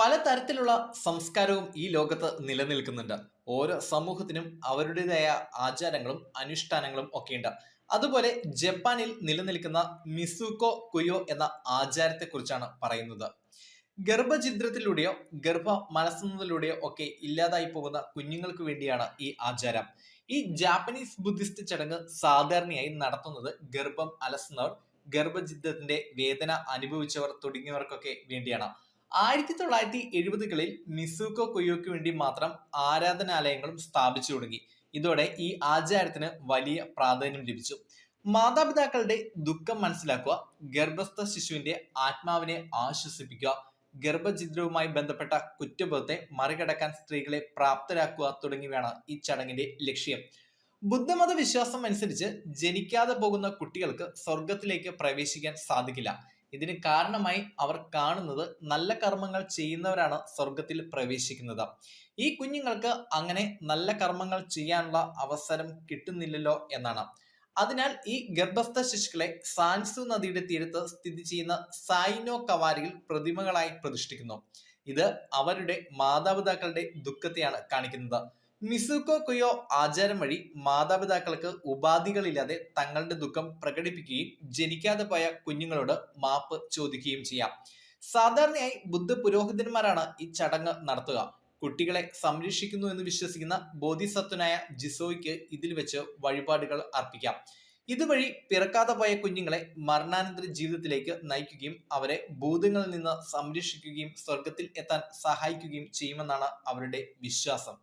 പലതരത്തിലുള്ള സംസ്കാരവും ഈ ലോകത്ത് നിലനിൽക്കുന്നുണ്ട്. ഓരോ സമൂഹത്തിനും അവരുടേതായ ആചാരങ്ങളും അനുഷ്ഠാനങ്ങളും ഒക്കെയുണ്ട്. അതുപോലെ ജപ്പാനിൽ നിലനിൽക്കുന്ന മിസുക്കോ കുയോ എന്ന ആചാരത്തെക്കുറിച്ചാണ് പറയുന്നത്. ഗർഭഛിദ്രത്തിലൂടെയോ ഗർഭ മലസുന്നതിലൂടെയോ ഒക്കെ ഇല്ലാതായി പോകുന്ന കുഞ്ഞുങ്ങൾക്ക് വേണ്ടിയാണ് ഈ ആചാരം. ഈ ജാപ്പനീസ് ബുദ്ധിസ്റ്റ് ചടങ്ങ് സാധാരണയായി നടത്തുന്നത് ഗർഭം അലസുന്നവർ ഗർഭഛിദ്രത്തിന്റെ വേദന അനുഭവിച്ചവർ തുടങ്ങിയവർക്കൊക്കെ വേണ്ടിയാണ്. ആയിരത്തി തൊള്ളായിരത്തി എഴുപതുകളിൽ മിസുക്കോ കൊയ്യോക്ക് വേണ്ടി മാത്രം ആരാധനാലയങ്ങളും സ്ഥാപിച്ചു തുടങ്ങി. ഇതോടെ ഈ ആചാരത്തിന് വലിയ പ്രാധാന്യം ലഭിച്ചു. മാതാപിതാക്കളുടെ ദുഃഖം മനസ്സിലാക്കുക ഗർഭസ്ഥ ശിശുവിന്റെ ആത്മാവിനെ ആശ്വസിപ്പിക്കുക ഗർഭചിദ്രവുമായി ബന്ധപ്പെട്ട കുറ്റബോധത്തെ മറികടക്കാൻ സ്ത്രീകളെ പ്രാപ്തരാക്കുക തുടങ്ങിയവയാണ് ഈ ചടങ്ങിന്റെ ലക്ഷ്യം. ബുദ്ധമത വിശ്വാസം അനുസരിച്ച് ജനിക്കാതെ പോകുന്ന കുട്ടികൾക്ക് സ്വർഗത്തിലേക്ക് പ്രവേശിക്കാൻ സാധിക്കില്ല. ഇതിന് കാരണമായി അവർ കാണുന്നത് നല്ല കർമ്മങ്ങൾ ചെയ്യുന്നവരാണ് സ്വർഗത്തിൽ പ്രവേശിക്കുന്നത്. ഈ കുഞ്ഞുങ്ങൾക്ക് അങ്ങനെ നല്ല കർമ്മങ്ങൾ ചെയ്യാനുള്ള അവസരം കിട്ടുന്നില്ലല്ലോ എന്നാണ്. അതിനാൽ ഈ ഗർഭസ്ഥ ശിശുക്കളെ സാൻസു നദിയുടെ തീരത്ത് സ്ഥിതി ചെയ്യുന്ന സൈനോ കവാരിയിൽ പ്രതിമകളായി പ്രതിഷ്ഠിക്കുന്നു. ഇത് അവരുടെ മാതാപിതാക്കളുടെ ദുഃഖത്തെയാണ് കാണിക്കുന്നത്. മിസുക്കോ കുയോ ആചാരം വഴി മാതാപിതാക്കൾക്ക് ഉപാധികളില്ലാതെ തങ്ങളുടെ ദുഃഖം പ്രകടിപ്പിക്കുകയും ജനിക്കാതെ പോയ കുഞ്ഞുങ്ങളോട് മാപ്പ് ചോദിക്കുകയും ചെയ്യാം. സാധാരണയായി ബുദ്ധ പുരോഹിതന്മാരാണ് ഈ ചടങ്ങ് നടത്തുക. കുട്ടികളെ സംരക്ഷിക്കുന്നു എന്ന് വിശ്വസിക്കുന്ന ബോധിസത്വനായ ജിസോയ്ക്ക് ഇതിൽ വെച്ച് വഴിപാടുകൾ അർപ്പിക്കാം. ഇതുവഴി പിറക്കാതെ പോയ കുഞ്ഞുങ്ങളെ മരണാനന്തര ജീവിതത്തിലേക്ക് നയിക്കുകയും അവരെ ഭൂതങ്ങളിൽ നിന്ന് സംരക്ഷിക്കുകയും സ്വർഗത്തിൽ എത്താൻ സഹായിക്കുകയും ചെയ്യുമെന്നാണ് അവരുടെ വിശ്വാസം.